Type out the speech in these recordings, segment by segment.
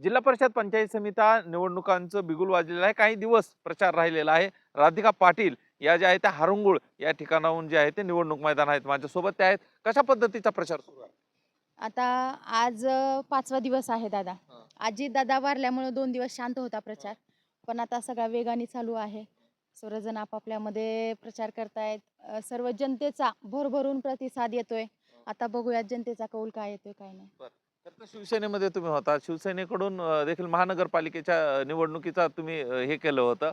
जिल्हा परिषद पंचायत समित्या निवडणुकांचं बिगुल वाजलेलं आहे. काही दिवस प्रचार राहिलेला आहे. राधिका पाटील या ज्या आहेत त्या हारुंगुळ या ठिकाणाहून जे आहे ते निवडणूक मैदान आहेत माझ्यासोबत. त्या आहेत. कशा पद्धतीचा प्रचार सुरू आहे? आता आज पाचवा दिवस आहे दादा. आजी दादा वारल्यामुळे दोन दिवस शांत होता प्रचार. पण आता सगळा वेगाने चालू आहे. सर्वजण आपापल्यामध्ये प्रचार करतायत. सर्व जनतेचा भरभरून प्रतिसाद येतोय. आता बघूयात जनतेचा कौल काय येतोय काय नाही. शिवसेनेमध्ये तुम्ही होता. शिवसेनेकडून देखील महानगरपालिकेच्या निवडणुकीचा तुम्ही हे केलं होतं.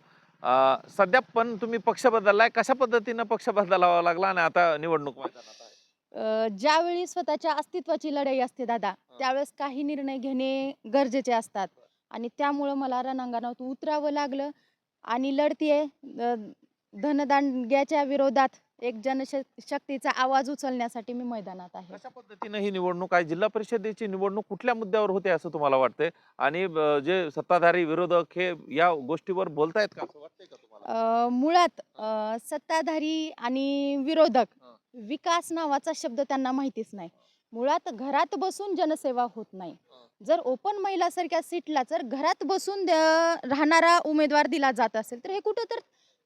सध्या पण तुम्ही पक्ष बदललाय. कशा पद्धतीनं पक्ष बदलावा लागला आणि आता निवडणूक ज्यावेळी स्वतःच्या अस्तित्वाची लढाई असते दादा त्यावेळेस काही निर्णय घेणे गरजेचे असतात. आणि त्यामुळं मला रणांगणात उतरावं लागलं. आणि लढतीये धनदांड्याच्या विरोधात एक जनशक्तीचा आवाज उचलण्यासाठी मी मैदानात आहे. कशा पद्धतीनं ही निवडणूक आहे? जिल्हा परिषदेची निवडणूक कुठल्या मुद्द्यावर होते असं तुम्हाला वाटतंय? आणि जे सत्ताधारी विरोधक हे या गोष्टीवर बोलतायत का? असं वाटतंय का तुम्हाला? अ, मुळात अ, सत्ताधारी आणि विरोधक हं. विकास नावाचा शब्द त्यांना माहितीच नाही. मुळात घरात बसून जनसेवा होत नाही. हं. जर ओपन महिलासारख्या सीटला जर घरात बसून द- राहणारा उमेदवार दिला जात असेल तर हे कुठं तर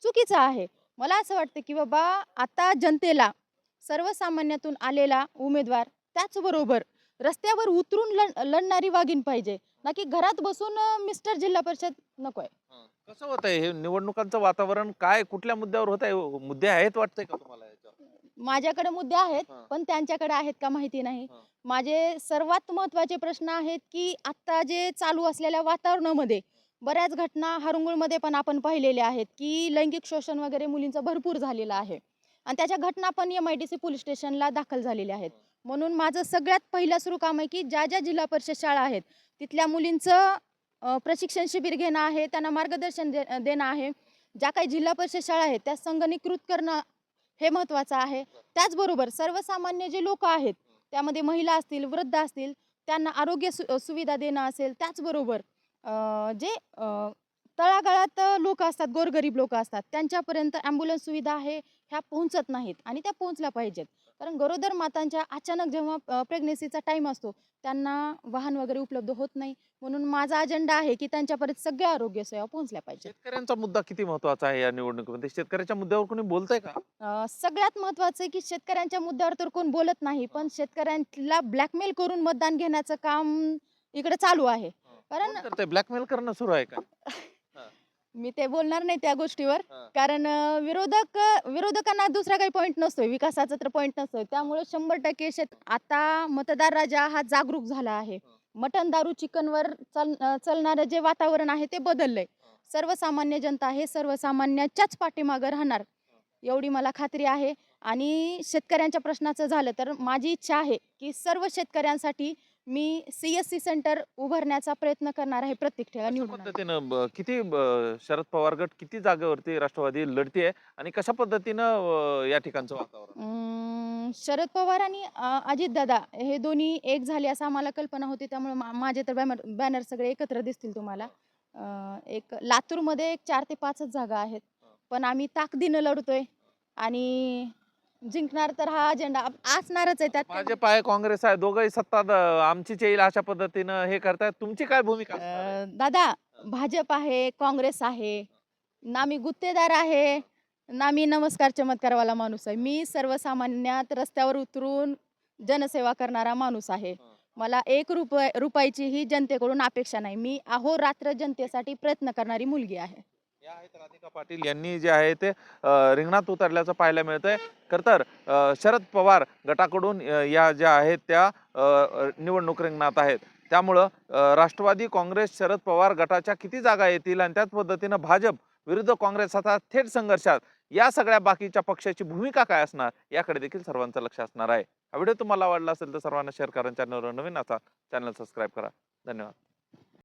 चुकीचं आहे. मला असं वाटतं की बाबा आता जनतेला सर्वसामान्यातून आलेला उमेदवार त्याचबरोबर रस्त्यावर उतरून लढ लढणारी वागीन पाहिजे ना की घरात बसून अ, मिस्टर जिल्हा परिषद नको आहे. कसं होत आहे हे निवडणुकांचं वातावरण काय कुठल्या मुद्द्यावर होत आहे मुद्दे आहेत वाटतंय का तुम्हाला याच्यावर? माझ्याकडे मुद्दे आहेत हं. पण त्यांच्याकडे आहेत का माहिती नाही हं. माझे सर्वात महत्त्वाचे प्रश्न आहेत की आत्ता जे चालू असलेल्या वातावरणामध्ये बऱ्याच घटना हरंगुळमध्ये पण आपण पाहिलेल्या आहेत की लैंगिक शोषण वगैरे मुलींचं भरपूर झालेलं आहे. आणि त्याच्या घटना पण M I D C police स्टेशनला दाखल झालेल्या आहेत. म्हणून माझं सगळ्यात पहिलं सुरू काम आहे की ज्या ज्या जिल्हा परिषद शाळा आहेत तिथल्या मुलींचं प्रशिक्षण शिबिर घेणं आहे त्यांना मार्गदर्शन दे देणं आहे. ज्या काही जिल्हा परिषद शाळा आहेत त्या संगणीकृत करणं हे महत्त्वाचं आहे. त्याचबरोबर सर्वसामान्य जे लोक आहेत त्यामध्ये महिला असतील वृद्ध असतील त्यांना आरोग्य सु सुविधा देणं असेल त्याचबरोबर जे तळागाळात लोक असतात गोरगरीब लोक असतात त्यांच्यापर्यंत ॲम्ब्युलन्स सुविधा आहे ह्या पोहोचत नाहीत आणि त्या पोहोचल्या पाहिजेत. कारण गरोदर मातांच्या अचानक जेव्हा प्रेग्नेन्सीचा टाईम असतो त्यांना वाहन वगैरे उपलब्ध होत नाही. म्हणून माझा अजेंडा आहे की त्यांच्यापर्यंत सगळ्या आरोग्य सेवा पोहोचल्या पाहिजेत. शेतकऱ्यांचा मुद्दा किती महत्त्वाचा आहे या निवडणुकीमध्ये? शेतकऱ्याच्या मुद्द्यावर कोणी बोलतंय का? सगळ्यात महत्त्वाचं आहे की शेतकऱ्यांच्या मुद्द्यावर तर कोण बोलत नाही पण शेतकऱ्यांना ब्लॅकमेल करून मतदान घेण्याचं काम इकडे चालू आहे. कारण ब्लॅकमेल करणं सुरू आहे का? मी ते बोलणार नाही त्या गोष्टीवर. कारण विरोधक विरोधकांना दुसरा काही पॉईंट नसतोय. विकासाचा तर पॉईंट नसतोय. त्यामुळे शंभर टक्के शेत आता मतदार राजा हा जागरूक झाला आहे. मटन दारू चिकनवर चल चालणारं जे वातावरण आहे ते बदललंय. सर्वसामान्य जनता हे सर्वसामान्याच्याच पाठीमागं राहणार. एवढी मला खात्री आहे. आणि शेतकऱ्यांच्या प्रश्नाचं झालं तर माझी इच्छा आहे की सर्व शेतकऱ्यांसाठी मी सी एस सी सेंटर उभारण्याचा प्रयत्न करणार आहे प्रत्येक ठिकाणी कशा निवडून आल्यावर. पद्धतीनं ब- किती ब- शरद पवार गट किती जागेवरती राष्ट्रवादी लढतीये आणि कशा पद्धतीनं अं, या ठिकाणचं वातावरण? अं, शरद पवार आणि अजित दादा हे दोन्ही एक झाले असं आम्हाला कल्पना होती. त्यामुळे मा- माझे तर बॅनर बॅनर सगळे एकत्र दिसतील तुम्हाला. अं, एक लातूरमध्ये एक चार ते पाचच जागा आहेत. पण आम्ही ताकदीनं लढतोय आणि जिंकणार तर हा अजेंडा असणारच आहे त्यात भाजप आहे काँग्रेस आहे दोघंही सत्ता द- आमचीच येईल अशा पद्धतीनं हे करतायत. तुमची काय भूमिका? असणार आहे? अं, दादा भाजप आहे काँग्रेस आहे ना मी गुत्तेदार आहे ना मी नमस्कार चमत्कारवाला माणूस आहे. मी सर्वसामान्यात रस्त्यावर उतरून जनसेवा करणारा माणूस आहे. मला एक रुपये रुपयाचीही जनतेकडून अपेक्षा नाही. मी अहोरात्र जनतेसाठी प्रयत्न करणारी मुलगी आहे. या आहेत राधिका पाटील यांनी जे आहे ते रिंगणात उतरल्याचं पाहायला मिळतंय. खर तर शरद पवार गटाकडून या ज्या आहेत त्या निवडणूक रिंगणात आहेत. त्यामुळं राष्ट्रवादी काँग्रेस शरद पवार गटाच्या किती जागा येतील आणि त्याच पद्धतीनं भाजप विरुद्ध काँग्रेस आता थेट संघर्षात या सगळ्या बाकीच्या पक्षाची भूमिका काय असणार याकडे देखील सर्वांचं लक्ष असणार आहे. हा व्हिडिओ तुम्हाला आवडला असेल तर सर्वांना शेअर करा चॅनलवर नवीन असा चॅनल सबस्क्राईब करा. धन्यवाद.